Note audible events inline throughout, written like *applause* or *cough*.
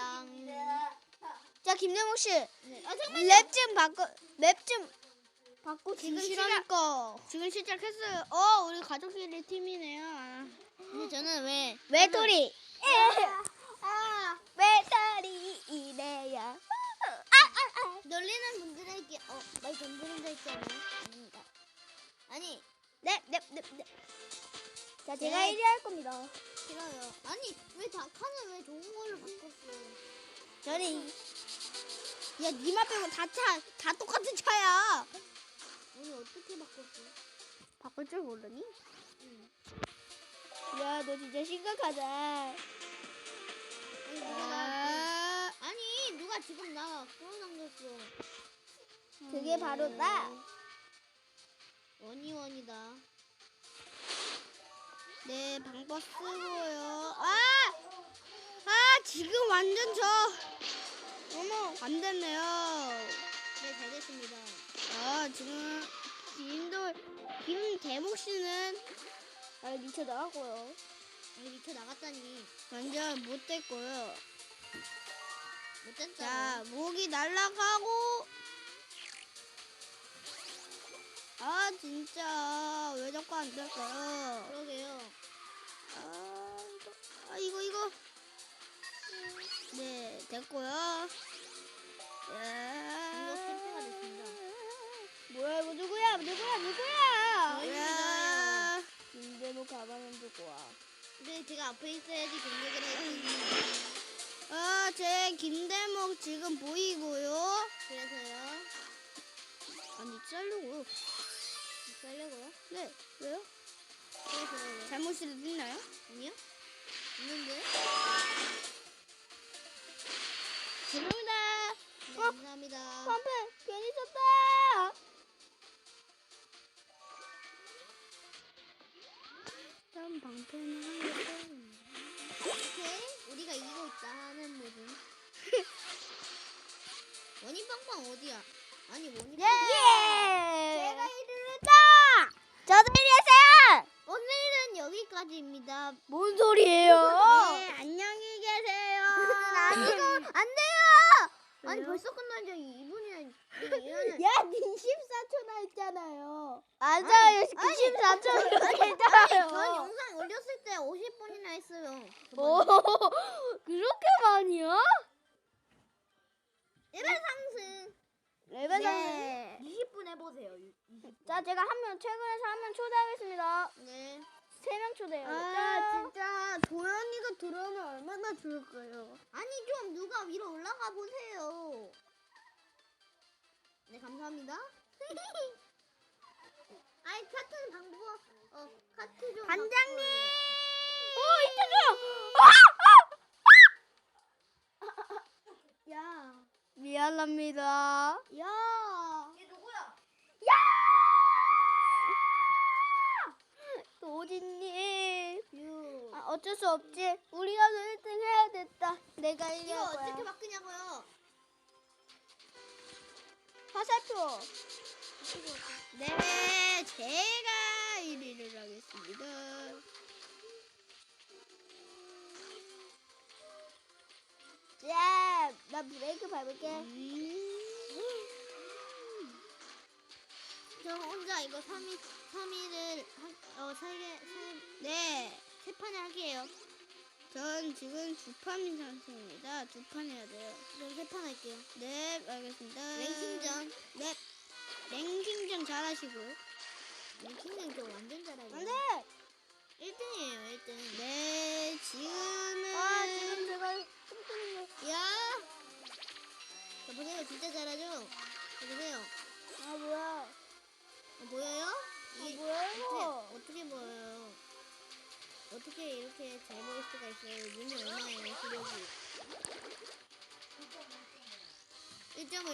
갑니다. 자 김대목 씨, 네. 아 잠깐만요. 랩좀 바꿔, 랩 좀 바꿔 지금 주시라니까. 지금 시작했어요. 어 우리 가족끼리 팀이네요. 아. 근데 저는 왜 외톨이. 아, 외톨이 이래야. 놀리는 분들에게 어 말 건드린다 했잖아요. 아닙니다. 아니 네, 네, 네, 네. 자 제가 네. 1위 할 겁니다. 싫어요. 아니 왜다 칸을 왜 좋은 걸로 바꿨어? 저는 야 니마 빼고 다 차, 다 똑같은 차야. 오늘 어떻게 바꿨어? 바꿀 줄 모르니? 응. 야 너 진짜 심각하다. 아니 누가 나 아, 아니 누가 지금 나 끌어당겼어. 그게 바로 나. 원이원이다. 네 방법 쓰고요. 아, 아 지금 완전 저 어머 안 됐네요. 네, 잘 됐습니다. 아 지금 김도 김대목 씨는 아 미쳐 나가고요. 아니 미쳐 나갔다니. 완전 못 됐고요. 못 됐다. 자 목이 날아가고 아 진짜 왜 자꾸 안 될까요? 그러게요. 아 이거 아 이거 이거 네 됐고요. 이거 야. 실패가 됐습니다. 뭐야 이거 누구야 누구야 누구야? 저입니다. 야. 김대목 가방은 누구 와? 근데 제가 앞에 있어야지 공격을 했지. 아, 제 김대목 지금 보이고요. 그래서요. 아니, 자르고 요. 살려고요? 네, 왜요? 그래서요. 잘못이 있나요? 아니요? 있는데? 죄송합니다. 네, 어? 감사합니다. 펌프, 괜히 썼다. 다음 방패는 한 개. 오케이. 우리가 이기고 있다 하는 모습. *laughs* 원인 빵빵 어디야? 아니 원인빵빵. 예! 제가 1위를 했다! 저도 1위 했어요! 오늘은 여기까지입니다. 뭔 소리예요? 네, 안녕히 계세요. *laughs* 아니고, 안 돼요. 아니 왜요? 벌써 끝난 지 2분이나 이거는 야, 니 14초나 했잖아요. 맞아요, 아니, 94초나 전 했잖아요. 영상 올렸을 때 50분이나 했어요. 오, *laughs* 그렇게 많이요? 레벨 상승. 레벨 네. 20분 해보세요. 20분. 자, 제가 한 명, 최근에서 한 명 초대하겠습니다. 네. 세 명 초대해요. 아, 진짜 도현이가 들어오면 얼마나 좋을까요? 아니 좀 누가 위로 올라가 보세요. 네 감사합니다. *laughs* 아이 카트는 방법 어 카트 좀 반장님! 오, 이쪽이요! *laughs* 야. 미안합니다. 야. 도진님. 유. 아, 어쩔 수 없지. 우리가 1등 해야 됐다. 내가 1위 이거 할 어떻게 거야. 바꾸냐고요? 화살표. 네, 제가 1위를 하겠습니다. 자, 나 브레이크 밟을게. 저 혼자 이거 3위 3위를 어 살게 네, 세 판을 할게요. 전 지금 두 판인 상태입니다. 두 판 해야 돼요. 저는 세판 할게요. 네, 알겠습니다. 랭킹전. 네, 랭킹전 잘하시고요. 랭킹전 저 완전 잘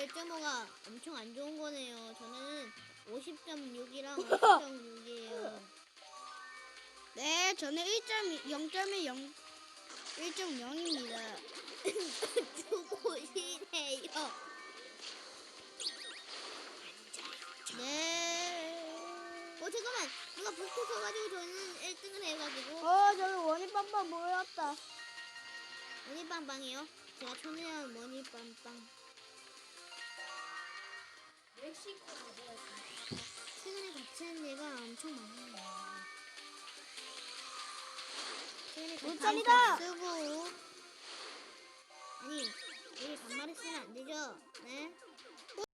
1.5, 1.5가 엄청 안 좋은 거네요. 저는 50.6이랑 50.6이에요. 네, 저는 1.0.1 0. 1.0입니다. 죽으시네요. 네. 어, 잠깐만. 누가 부스터 써가지고 저는 1등을 해가지고. 어, 저기 원이 빵빵 모였다. 머니빵빵이요? 제가 초대한 머니빵빵. 멕시코 가져야지. 최근에 같이 한 얘가 엄청 많아요. 최근에 같이 물살이다! 쓰고 아니 반말을 쓰면 안 되죠? 네?